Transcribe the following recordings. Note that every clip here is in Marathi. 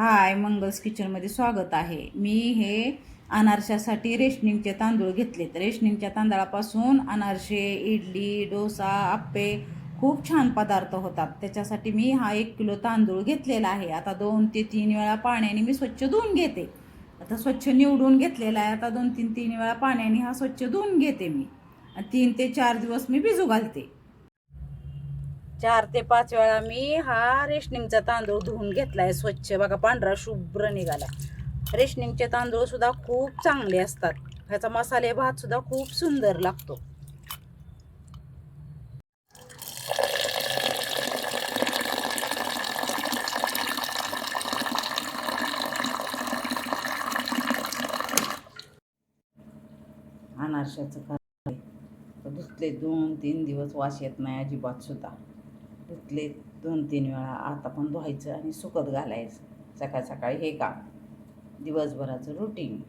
हाय मंगल्स किचनमध्ये स्वागत आहे. मी हे अनारशासाठी रेशनिंगचे तांदूळ घेतलेत. रेशनिंगच्या तांदळापासून अनारसे इडली डोसा आप्पे खूप छान पदार्थ होतात. त्याच्यासाठी मी हा एक किलो तांदूळ घेतलेला आहे. आता दोन ते तीन वेळा पाण्याने मी स्वच्छ धुवून घेते. आता स्वच्छ निवडून घेतलेला आहे. आता दोन तीन तीन वेळा पाण्याने हा स्वच्छ धुवून घेते मी. आणि तीन ते चार दिवस मी भिजू घालते. चार ते पाच वेळा मी हा रेशनिंगचा तांदूळ धुवून घेतलाय स्वच्छ. बघा पांढरा शुभ्र निघाला. रेशनिंगचे तांदूळ सुद्धा खूप चांगले असतात. ह्याचा मसाले भात सुद्धा खूप सुंदर लागतो. अनारशाचं काय धुतले दोन तीन दिवस वास येत नाही अजिबात सुद्धा. धुतले दोन तीन वेळा आता पण धुवायचं आणि सुकत घालायचं. सकाळ सकाळी हे काम. दिवसभराचं रुटीन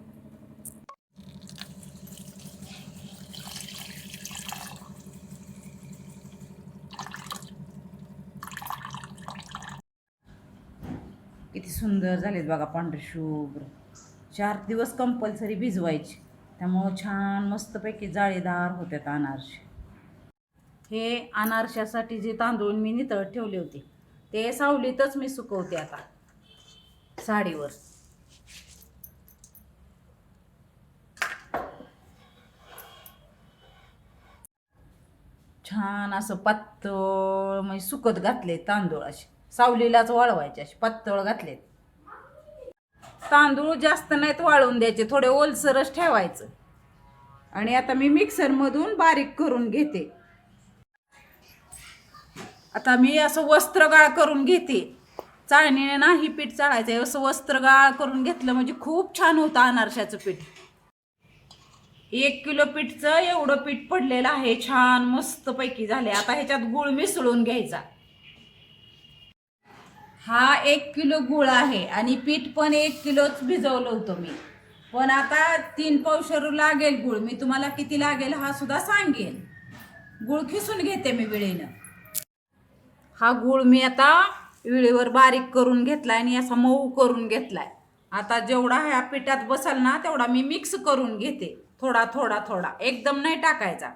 किती सुंदर झालेत बघा पांढरे शुभ्र. चार दिवस कंपल्सरी भिजवायचे. त्यामुळं छान मस्तपैकी जाळीदार होत्यात अनारसे. हे अनारशासाठी जे तांदूळ मी नितळत ठेवले होते ते सावलीतच मी सुकवते आता. साडीवर. छान असं पातळ म्हणजे सुकत घातले तांदूळ असे. सावलीलाच वाळवायचे असे पातळ घातले तांदूळ जास्त नाहीत वाळवून द्यायचे थोडे ओलसरच ठेवायचं. आणि आता मी मिक्सरमधून बारीक करून घेते. आता मी असं वस्त्रगाळ करून घेते. चाळणीने नाही पीठ चाळायचं आहे असं वस्त्रगाळ करून घेतलं म्हणजे खूप छान होतं अनारशाचं पीठ. एक किलो पीठचं एवढं पीठ पडलेलं आहे. छान मस्तपैकी झाले आता ह्याच्यात गुळ मिसळून घ्यायचा. हा एक किलो गुळ आहे आणि पीठ पण एक किलोच भिजवलं होतं मी. पण आता तीन पावशरू लागेल गुळ. मी तुम्हाला किती लागेल हा सुद्धा सांगेन. गुळ खिसून घेते मी वेळेनं. हा गुळ मी आता विळीवर बारीक करून घेतलाय आणि असा मऊ करून घेतलाय. आता जेवढा ह्या पिठात बसल ना तेवढा मी मिक्स करून घेते. थोडा थोडा थोडा. एकदम नाही टाकायचा.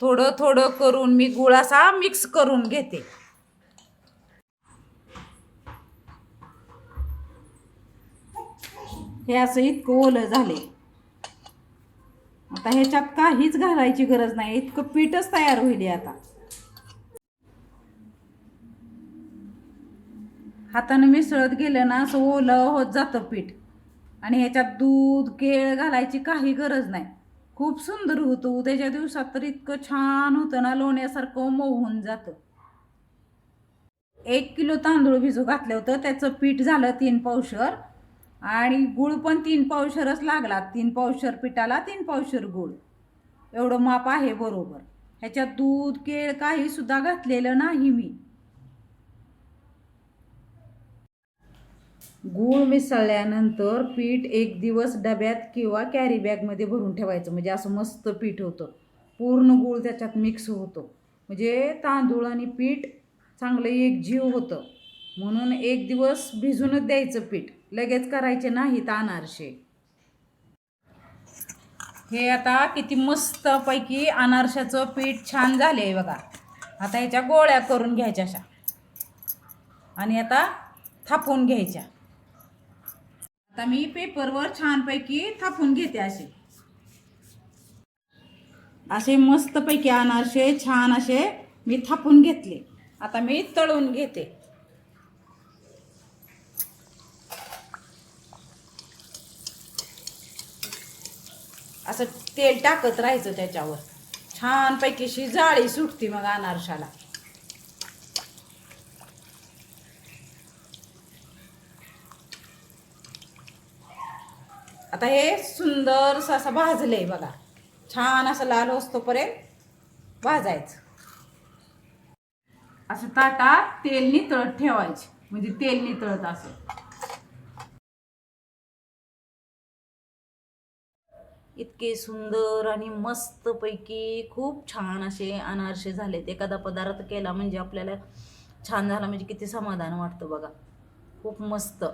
थोडं थोडं करून मी गुळ असा मिक्स करून घेते. हे असं इतकं ओलं झाले. आता ह्याच्यात काहीच घालायची गरज नाही. इतकं पीठच तयार होईल आता. हातानं मिसळत गेलं ना असं ओलं होत जातं पीठ. आणि ह्याच्यात दूध केळ घालायची काही गरज नाही. खूप सुंदर होतं हो, उद्याच्या दिवसात तर इतकं छान होतं ना लोण्यासारखं मोहून जातं. एक किलो तांदूळ भिजू घातलं होतं त्याचं पीठ झालं तीन पावशर. आणि गुळ पण तीन पावशरच लागला तीन पावशर पिठाला तीन पावशर गुळ. एवढं माप आहे बरोबर. ह्याच्यात दूध केळ काही सुद्धा घातलेलं नाही मी. गूळ मिसळल्यानंतर पीठ एक दिवस डब्यात किंवा कॅरी बॅगमध्ये भरून ठेवायचं. म्हणजे असं मस्त पीठ होतं. पूर्ण गूळ त्याच्यात मिक्स होतो. म्हणजे तांदूळ आणि पीठ चांगलं एक जीव होतं. म्हणून एक दिवस भिजूनच द्यायचं पीठ. लगेच करायचे नाही अनारसे हे आता किती मस्तपैकी अनारशाचं पीठ छान झाले आहे बघा. आता ह्याच्या गोळ्या करून घ्यायच्या अशा. आणि आता थापून घ्यायच्या. आता मी पेपरवर छानपैकी थापून घेते असे. असे मस्तपैकी अनारसे छान असे मी थापून घेतले. आता मी तळून घेते. असं तेल टाकत राहायचं त्याच्यावर. छानपैकीशी जाळी सुटते मग अनारशाला. आता हे सुंदर असं भाजलंय बघा. छान असं लाल होस्तोपर्यंत भाजायचं. असं ताटात तेल नितळत ठेवायचे. म्हणजे तेल नितळत असं. इतके सुंदर आणि मस्तपैकी खूप छान असे अनारसे झालेत. एखादा पदार्थ केला म्हणजे आपल्याला छान झाला म्हणजे किती समाधान वाटतं बघा. खूप मस्त.